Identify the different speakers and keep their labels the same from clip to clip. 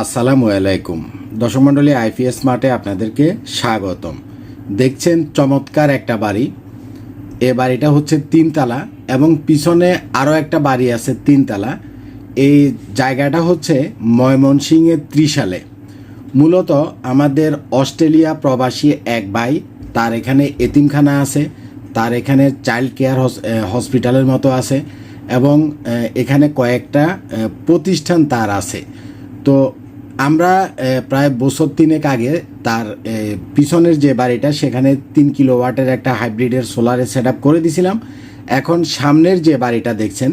Speaker 1: আসসালামু আলাইকুম। দর্শক মণ্ডলী আইপিএস মার্টে আপনাদেরকে স্বাগতম। দেখছেন চমৎকার একটা বাড়ি। এ বাড়িটা হচ্ছে তিনতলা এবং পিছনে আরও একটা বাড়ি আছে তিনতলা। এই জায়গাটা হচ্ছে ময়মনসিংহের ত্রিশালে। মূলত আমাদের অস্ট্রেলিয়া প্রবাসী এক ভাই, তার এখানে এতিমখানা আছে, তার এখানে চাইল্ড কেয়ার হসপিটালের মতো আছে এবং এখানে কয়েকটা প্রতিষ্ঠান তার আছে। তো আমরা প্রায় বছর তিনেক আগে তার পিছনের যে বাড়িটা সেখানে তিন কিলো ওয়াটের একটা হাইব্রিডের সোলারের সেট করে দিছিলাম। এখন সামনের যে বাড়িটা দেখছেন,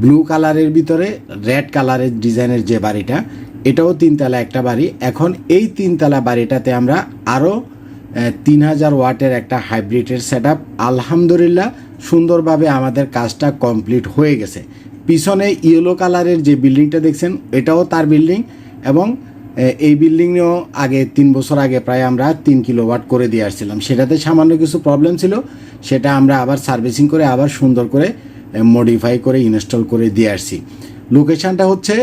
Speaker 1: ব্লু কালারের ভিতরে, রেড কালারের ডিজাইনের যে বাড়িটা, এটাও তিনতলা একটা বাড়ি। এখন এই তিনতলা বাড়িটাতে আমরা আরও তিন হাজার ওয়াটের একটা হাইব্রিডের সেট আপ আলহামদুলিল্লাহ, সুন্দরভাবে আমাদের কাজটা কমপ্লিট হয়ে গেছে। পিছনে ইয়েলো কালারের যে বিল্ডিংটা দেখছেন, এটাও তার বিল্ডিং। এবং এই বিল্ডিংও আগে তিন বছর আগে প্রায় আমরা তিন কিলো ওয়াট করে দিয়ে আসছিলাম। সেটাতে সামান্য কিছু প্রবলেম ছিল, সেটা আমরা আবার সার্ভিসিং করে আবার সুন্দর করে মডিফাই করে ইনস্টল করে দিয়ে আসছি। লোকেশানটা হচ্ছে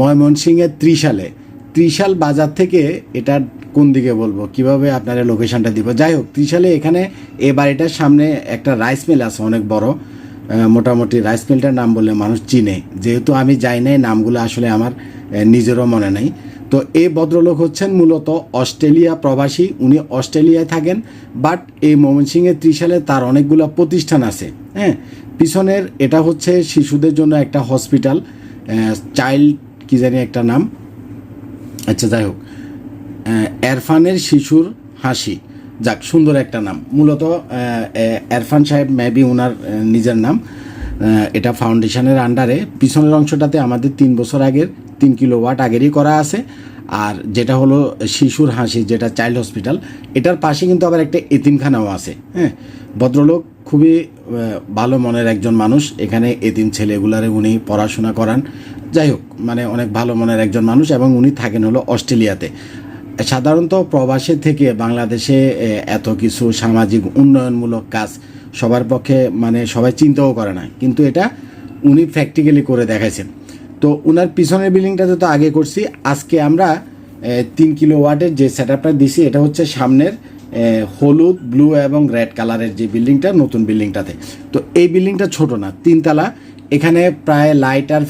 Speaker 1: ময়মনসিংহের ত্রিশালে। ত্রিশাল বাজার থেকে এটা কোন দিকে বলব? কীভাবে আপনারা লোকেশানটা দিব? যাই হোক, ত্রিশালে এখানে এ বাড়িটার সামনে একটা রাইস মিল আছে, অনেক বড়। মোটামুটি রাইস মিলটার নাম বললে মানুষ চিনে। যেহেতু আমি যাই নাই, নামগুলো আসলে আমার নিজেরও মনে নাই। তো এই ভদ্রলোক হচ্ছেন মূলত অস্ট্রেলিয়া প্রবাসী। উনি অস্ট্রেলিয়ায় থাকেন, বাট এই ময়মনসিংহের ত্রিশালে তার অনেকগুলো প্রতিষ্ঠান আছে হ্যাঁ? পিছনের এটা হচ্ছে শিশুদের জন্য একটা হসপিটাল চাইল্ড কি জানি একটা নাম। আচ্ছা যাই হোক। এরফানের শিশুর হাসি, যাক, সুন্দর একটা নাম। মূলত এরফান সাহেব মেবি ওনার নিজের নাম। এটা ফাউন্ডেশনের আন্ডারে পিছনের অংশটাতে আমাদের তিন বছর আগের তিন কিলো ওয়াট আগেরই করা আছে। আর যেটা হলো শিশুর হাসি, যেটা চাইল্ড হসপিটাল, এটার পাশে কিন্তু আবার একটা এতিমখানাও আছে হ্যাঁ? ভদ্রলোক খুবই ভালো মনের একজন মানুষ। এখানে এতিম ছেলেগুলারে উনি পড়াশোনা করান। যাই হোক মানে অনেক ভালো মনের একজন মানুষ এবং উনি থাকেন হলো অস্ট্রেলিয়াতে। সাধারণত প্রবাসে থেকে বাংলাদেশে এত কিছু সামাজিক উন্নয়নমূলক কাজ সবার পক্ষে মানে সবাই চিন্তাও করে না। কিন্তু এটা উনি প্র্যাকটিক্যালি করে দেখাইছেন। তো ওনার পিছনের বিল্ডিংটাতে তো আগে করছি। আজকে আমরা তিন কিলো ওয়াটের যে সেট আপটা দিছি, এটা হচ্ছে সামনের হলুদ ব্লু এবং রেড কালারের যে বিল্ডিংটা নতুন বিল্ডিংটাতে তো এই বিল্ডিংটা ছোট না, তিনতলা। এখানে প্রায় লাইট আর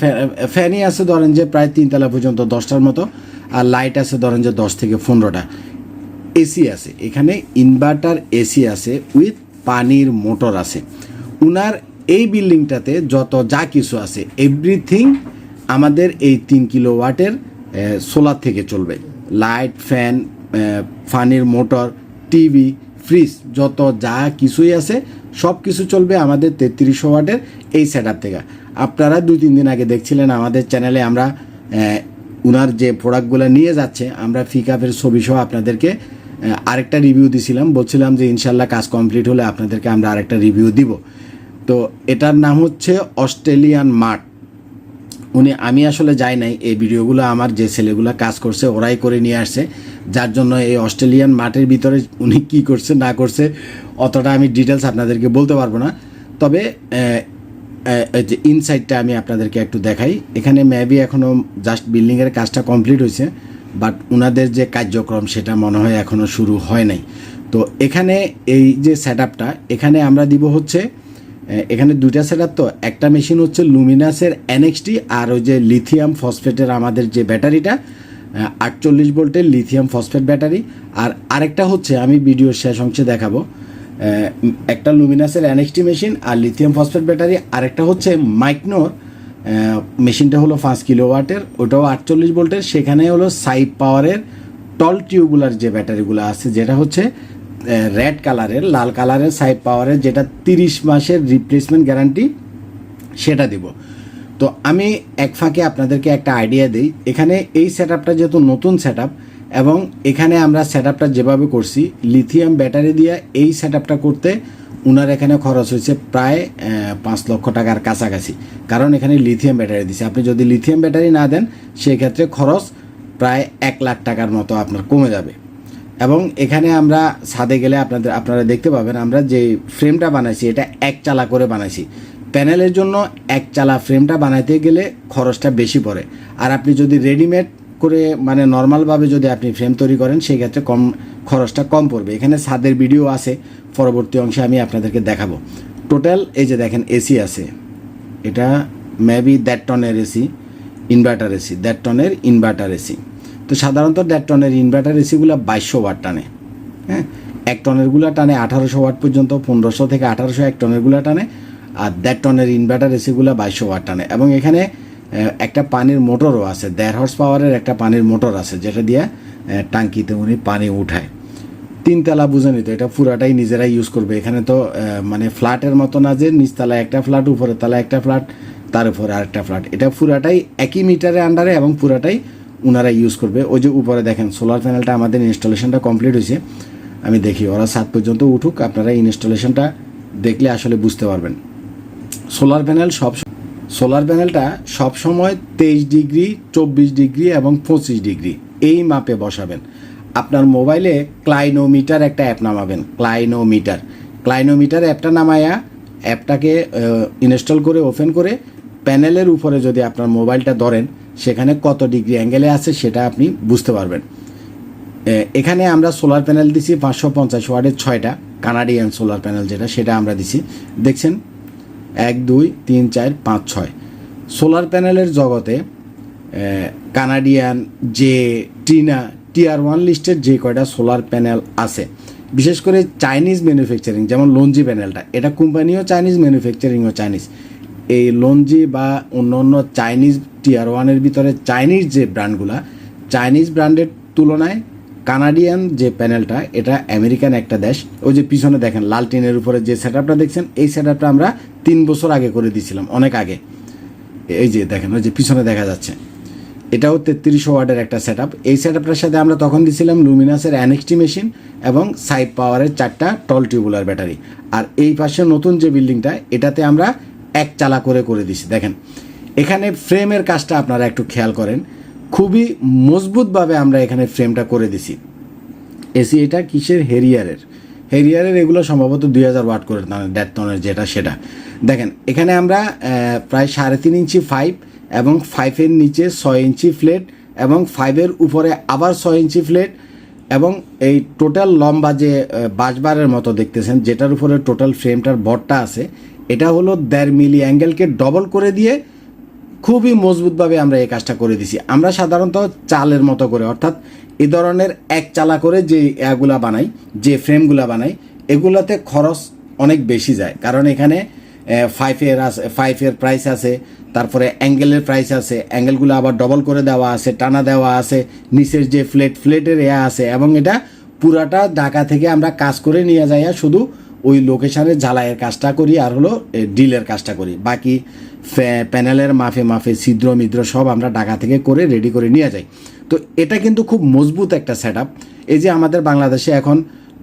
Speaker 1: ফ্যানই আছে ধরেন যে প্রায় তিনতলা পর্যন্ত, দশটার মতো। আর লাইট আছে ধরেন যে দশ থেকে পনেরোটা। এসি আছে। এখানে ইনভার্টার এসি আছে উইথ পানির মোটর আছে। উনার এই বিল্ডিংটাতে যত যা কিছু আছে এভরিথিং আমাদের এই তিন কিলো ওয়াটের সোলার থেকে চলবে। লাইট, ফ্যান পানির মোটর, টিভি, ফ্রিজ, যত যা কিছুই আছে, সব কিছু চলবে আমাদের তেত্রিশশো ওয়াটের এই সেট থেকে। আপনারা দুই তিন দিন আগে দেখছিলেন আমাদের চ্যানেলে আমরা উনার যে প্রোডাক্টগুলো নিয়ে যাচ্ছে, আমরা ফিকাপের ছবি সহ আপনাদেরকে আরেকটা রিভিউ দিছিলাম। বলছিলাম যে ইনশাল্লাহ কাজ কমপ্লিট হলে আপনাদেরকে আমরা আরেকটা রিভিউ দিব। তো এটার নাম হচ্ছে অস্ট্রেলিয়ান মার্ট। উনি, আমি আসলে যাই নাই, এই ভিডিওগুলো আমার যে ছেলেগুলো কাজ করছে, ওরাই করে নিয়ে আসছে। যার জন্য এই অস্ট্রেলিয়ান মাঠের ভিতরে উনি কি করছে, না করছে, অতটা আমি ডিটেলস আপনাদেরকে বলতে পারব না। তবে যে ইনসাইডটা আমি আপনাদেরকে একটু দেখাই। এখানে মেবি এখনও জাস্ট বিল্ডিংয়ের কাজটা কমপ্লিট হয়েছে বাট ওনাদের যে কার্যক্রম, সেটা মনে হয় এখনও শুরু হয় নাই। তো এখানে এই যে সেট এখানে আমরা দিব হচ্ছে এখানে দুইটা সেট তো। একটা মেশিন হচ্ছে লুমিনাসের এনএক্সটি আর ওই যে লিথিয়াম ফসফেটের আমাদের যে ব্যাটারিটা আটচল্লিশ ভোল্টের লিথিয়াম ফসফেট ব্যাটারি। আর আরেকটা হচ্ছে আমি ভিডিওর শেষ অংশে দেখাবো। একটা লুমিনাসের এনএক্সটি মেশিন আর লিথিয়াম ফসফেট ব্যাটারি। আরেকটা হচ্ছে মাইকনোর মেশিনটা হলো পাঁচ কিলো ওয়াটের ওটাও আটচল্লিশ ভোল্টের সেখানে হলো সাইড পাওয়ারের টল টিউবুলার যে ব্যাটারিগুলো আছে, যেটা হচ্ছে রেড কালারের লাল কালারের সাইড পাওয়ারের যেটা তিরিশ মাসের রিপ্লেসমেন্ট গ্যারান্টি সেটা দিব। তো আমি এক ফাঁকে আপনাদেরকে একটা আইডিয়া দিই। এখানে এই সেট আপটা যেহেতু নতুন সেট এবং এখানে আমরা সেট আপটা যেভাবে করছি লিথিয়াম ব্যাটারি দিয়ে এই সেট আপটা করতে ওনার এখানে খরচ হয়েছে প্রায় পাঁচ লক্ষ টাকার কাছাকাছি। কারণ এখানে লিথিয়াম ব্যাটারি দিছে। আপনি যদি লিথিয়াম ব্যাটারি না দেন, সেক্ষেত্রে খরচ প্রায় এক লাখ টাকার মতো আপনার কমে যাবে। এবং এখানে আমরা ছাদে গেলে আপনাদের আপনারা দেখতে পাবেন, আমরা যে ফ্রেমটা বানাইছি, এটা এক চালা করে বানাইছি। প্যানেলের জন্য এক চালা ফ্রেমটা বানাইতে গেলে খরচটা বেশি পড়ে। আর আপনি যদি রেডিমেড করে মানে নর্মালভাবে যদি আপনি ফ্রেম তৈরি করেন সেই ক্ষেত্রে কম খরচটা কম পড়বে। এখানে ছাদের ভিডিও আছে, পরবর্তী অংশে আমি আপনাদেরকে দেখাবো। টোটাল এই যে দেখেন, এসি আছে। এটা মেবি দেড় টনের এসি ইনভার্টার এসি, দেড় টনের ইনভার্টার এসি। তো সাধারণত দেড় টনের ইনভার্টার এসিগুলো বাইশশো ওয়াট টানে হ্যাঁ? এক টনেরগুলো টানে আঠারোশো ওয়াট পর্যন্ত, পনেরোশো থেকে আঠারোশো এক টনেরগুলো টানে, আর দেড় টনের ইনভার্টার এসিগুলো বাইশশো ওয়াট টানে। এবং এখানে একটা পানির মোটরও আছে, দেড় হর্স পাওয়ারের একটা পানির মোটর আছে, যেটা দিয়ে টাঙ্কিতে উনি পানি উঠায়। তিনতলা বুঝে নিত, এটা পুরাটাই নিজেরাই ইউজ করবে। এখানে তো মানে ফ্ল্যাটের মতো না যে নিচতলায় একটা ফ্ল্যাট, উপরের তলায় একটা ফ্ল্যাট, তার উপরে আরেকটা ফ্ল্যাট। এটা পুরাটাই একই মিটারের আন্ডারে এবং পুরাটাই ওনারা ইউজ করবে। ওই যে উপরে দেখেন সোলার প্যানেলটা আমাদের ইনস্টলেশনটা কমপ্লিট হয়েছে। আমি দেখি, ওরা সাত পর্যন্ত উঠুক, আপনারা ইনস্টলেশনটা দেখলে আসলে বুঝতে পারবেন। সোলার প্যানেল সব সোলার প্যানেলটা সবসময় তেইশ ডিগ্রি, চব্বিশ ডিগ্রি এবং পঁচিশ ডিগ্রি, এই মাপে বসাবেন। আপনার মোবাইলে ক্লাইনোমিটার একটা অ্যাপ নামাবেন, ক্লাইনোমিটার। ক্লাইনোমিটার অ্যাপটা নামায়া অ্যাপটাকে ইনস্টল করে ওপেন করে প্যানেলের উপরে যদি আপনার মোবাইলটা ধরেন সেখানে কত ডিগ্রি অ্যাঙ্গেলে আছে সেটা আপনি বুঝতে পারবেন। এখানে আমরা সোলার প্যানেল দিছি পাঁচশো পঞ্চাশ ওয়ার্ডের ছয়টা, কানাডিয়ান সোলার প্যানেল যেটা, সেটা আমরা দিছি। দেখছেন? এক, দুই, তিন, চার, পাঁচ, ছয়। সোলার প্যানেলের জগতে কানাডিয়ান যে টিনা টিআর ওয়ান লিস্টের যে কয়টা সোলার প্যানেল আছে, বিশেষ করে চাইনিজ ম্যানুফ্যাকচারিং, যেমন লঞ্জি প্যানেলটা, এটা কোম্পানিও চাইনিজ ম্যানুফ্যাকচারিংও চাইনিজ। এই লঞ্জি বা অন্য অন্য চাইনিজ টিয়ার ওয়ানের ভিতরে চাইনিজ যে ব্র্যান্ডগুলা, চাইনিজ ব্র্যান্ডের তুলনায় কানাডিয়ান যে প্যানেলটা, এটা আমেরিকান একটা দেশ। ওই যে পিছনে দেখেন, লাল টিনের উপরে যে সেট আপটা দেখছেন, এই সেট আপটা আমরা তিন বছর আগে করে দিয়েছিলাম, অনেক আগে। এই যে দেখেন, ওই যে পিছনে দেখা যাচ্ছে। এটাও তেত্রিশশো ওয়ার্ডের একটা সেট আপ এই সেট আপটার সাথে আমরা তখন দিয়েছিলাম লুমিনাসের অ্যানেক্সটি মেশিন এবং সাইড পাওয়ারের চারটা টল টিউবুলার ব্যাটারি আর এই পাশে নতুন যে বিল্ডিংটা এটাতে আমরা এক চালা করে করে দিছি। দেখেন এখানে ফ্রেমের কাজটা আপনারা একটু খেয়াল করেন। খুবই মজবুতভাবে আমরা এখানে ফ্রেমটা করে দিছি। এসি এটা কিসের? হেরিয়ারের হেরিয়ারের এগুলো সম্ভবত দুই হাজার ওয়াট করে দেড় টনের যেটা সেটা। দেখেন এখানে আমরা প্রায় সাড়ে তিন ইঞ্চি ফাইভ এবং ফাইভের নিচে ছয় ইঞ্চি ফ্লেট এবং ফাইভের উপরে আবার ছয় ইঞ্চি ফ্লেট এবং এই টোটাল লম্বা যে আহ, বাঁশবারের মতো দেখতেছেন যেটার উপরে টোটাল ফ্রেমটার বটটা আছে এটা হলো দেড় মিলি অ্যাঙ্গেলকে ডবল করে দিয়ে খুবই মজবুতভাবে আমরা এই কাজটা করে দিছি। আমরা সাধারণত চালের মতো করে, অর্থাৎ এ ধরনের এক চালা করে যে এগুলা বানাই, যে ফ্রেমগুলা বানাই, এগুলাতে খরচ অনেক বেশি যায়। কারণ এখানে ফাইভের আছে ফাইভের প্রাইস আছে, তারপরে অ্যাঙ্গেলের প্রাইস আছে, অ্যাঙ্গেলগুলো আবার ডবল করে দেওয়া আছে, টানা দেওয়া আছে, নিচের যে ফ্লেট, ফ্লেটের এয়া আছে, এবং এটা পুরাটা ঢাকা থেকে আমরা কাজ করে নিয়ে যাইয়া শুধু ওই লোকেশনের ঝালাইয়ের কাজটা করি আর হলো ডিলের কাজটা করি। বাকি প্যানেলের মাফে মাফে ছিদ্র, মিদ্র সব আমরা ঢাকা থেকে করে রেডি করে নিয়ে যাই। তো এটা কিন্তু খুব মজবুত একটা সেট এই যে আমাদের বাংলাদেশে এখন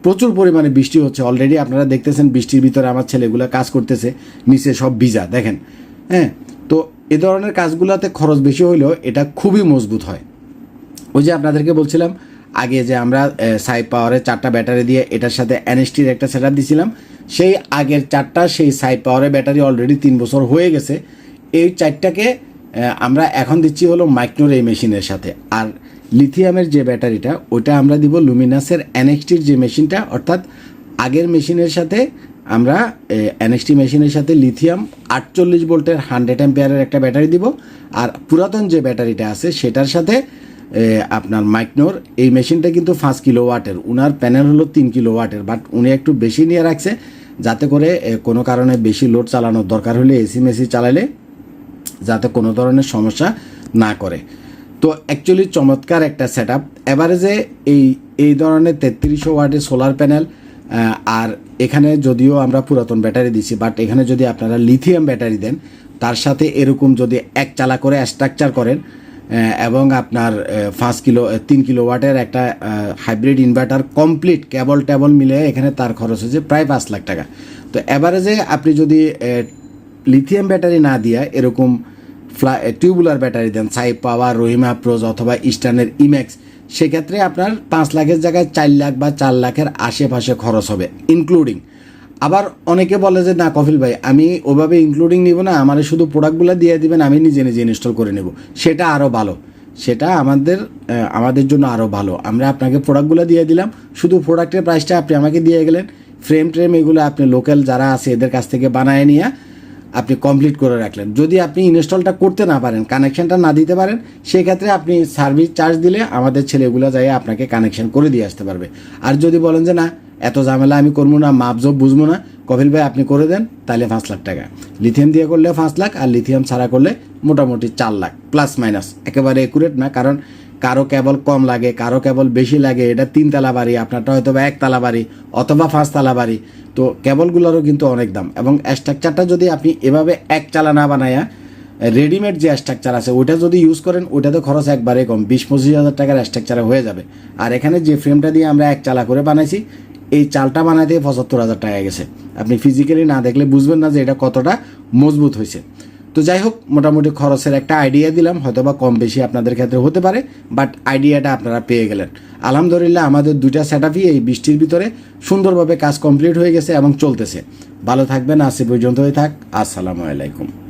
Speaker 1: প্রচুর পরিমাণে বৃষ্টি হচ্ছে। অলরেডি আপনারা দেখতেছেন বৃষ্টির ভিতরে আমার ছেলেগুলো কাজ করতেছে, নিচে সব ভিজা, দেখেন। হ্যাঁ তো এ ধরনের কাজগুলোতে খরচ বেশি হইলেও এটা খুবই মজবুত হয়। ওই যে আপনাদেরকে বলছিলাম আগে যে আমরা সাই পাওয়ারের চারটা ব্যাটারি দিয়ে এটার সাথে এনএসটির একটা সেট দিছিলাম, সেই আগের চারটা, সেই সাই পাওয়ারের ব্যাটারি অলরেডি তিন বছর হয়ে গেছে। এই চারটাকে আমরা এখন দিচ্ছি হলো মাইক্রোর এই মেশিনের সাথে। আর লিথিয়ামের যে ব্যাটারিটা ওটা আমরা দিব লুমিনাসের এনএক্সটির যে মেশিনটা অর্থাৎ আগের মেশিনের সাথে আমরা এনএক্সটি মেশিনের সাথে লিথিয়াম আটচল্লিশ ভোল্টের হান্ড্রেড অ্যাম্পিয়ারের একটা ব্যাটারি দিব। আর পুরাতন যে ব্যাটারিটা আছে, সেটার সাথে আপনার মাইকনোর এই মেশিনটা কিন্তু পাঁচ কিলো ওয়াটের উনার প্যানেল হলো তিন কিলো ওয়াটের বাট উনি একটু বেশি নিয়ে রাখছে, যাতে করে কোনো কারণে বেশি লোড চালানোর দরকার হলে এসি মেসি চালালে যাতে কোনো ধরনের সমস্যা না করে। তো অ্যাকচুয়ালি চমৎকার একটা সেট আপ অ্যাভারেজে এই এই ধরনের তেত্রিশশো ওয়াটের সোলার প্যানেল আর এখানে যদিও আমরা পুরাতন ব্যাটারি দিছি বাট এখানে যদি আপনারা লিথিয়াম ব্যাটারি দেন, তার সাথে এরকম যদি এক চালা করে স্ট্রাকচার করেন এবং আপনার পাঁচ কিলো তিন কিলো ওয়াটের একটা hybrid inverter complete cable table মিলে এখানে তার খরচ হয়েছে প্রায় পাঁচ লাখ টাকা। তো অ্যাভারেজে আপনি যদি লিথিয়াম ব্যাটারি না দিয়া এরকম ফ্লা টিউবুলার ব্যাটারি দেন সাই পাওয়ার রহিমা প্রোজ অথবা ইস্টার্নের ইম্যাক্স সেক্ষেত্রে আপনার পাঁচ লাখের জায়গায় চার লাখ বা চার লাখের আশেপাশে খরচ হবে ইনক্লুডিং আবার অনেকে বলে যে, না কফিল ভাই, আমি ওভাবে ইনক্লুডিং নিব না, আমার শুধু প্রোডাক্টগুলো দিয়ে দিবেন, আমি নিজে নিজে ইনস্টল করে নেব। সেটা আরও ভালো। সেটা আমাদের আমাদের জন্য আরও ভালো। আমরা আপনাকে প্রোডাক্টগুলো দিয়ে দিলাম, শুধু প্রোডাক্টের প্রাইসটা আপনি আমাকে দিয়ে গেলেন। ফ্রেম ট্রেম এগুলো আপনি লোকাল যারা আছে, এদের কাছ থেকে বানায় নিয়ে আপনি কমপ্লিট করে রাখলেন। যদি আপনি ইনস্টলটা করতে না পারেন কানেকশানটা না দিতে পারেন, সেক্ষেত্রে আপনি সার্ভিস চার্জ দিলে আমাদের ছেলেগুলো যাই আপনাকে কানেকশন করে দিয়ে আসতে পারবে। আর যদি বলেন যে, না এত ঝামেলা আমি করব না মাপজব বুঝব না। কপিল ভাই, আপনি করে দেন, তাহলে পাঁচ লাখ টাকা। লিথিয়াম দিয়ে করলে পাঁচ লাখ, আর লিথিয়াম ছাড়া করলে মোটামুটি চার লাখ প্লাস মাইনাস একেবারে একুরেট না, কারণ কারও কেবল কম লাগে, কারও কেবল বেশি লাগে, এটা তিনতলা বাড়ি, আপনারটা হয়তো বা একতলা বাড়ি, অথবা পাঁচতলা বাড়ি। তো কেবলগুলোরও কিন্তু অনেক দাম, এবং স্ট্রাকচারটা যদি আপনি এভাবে এক চালা না বানায়া রেডিমেড যে স্ট্রাকচার আছে, ওইটা যদি ইউজ করেন, ওইটাতে খরচ একবারে কম, বিশ পঁচিশ হাজার টাকার স্ট্রাকচারে হয়ে যাবে। আর এখানে যে ফ্রেমটা দিয়ে আমরা এক চালা করে বানাইছি এই চালটা বানাইতে পঁচাত্তর হাজার টাকা গেছে। আপনি ফিজিক্যালি না দেখলে বুঝবেন না যে এটা কতটা মজবুত হয়েছে। তো যাই হোক, মোটামুটি খরচের একটা আইডিয়া দিলাম হয়তো বা কম বেশি আপনাদের ক্ষেত্রে হতে পারে বাট আইডিয়াটা আপনারা পেয়ে গেলেন। আলহামদুলিল্লাহ, আমাদের দুইটা সেট এই বৃষ্টির ভিতরে সুন্দরভাবে কাজ কমপ্লিট হয়ে গেছে এবং চলতেছে। ভালো থাকবেন, আজ পর্যন্তই থাক। আসসালামু আলাইকুম।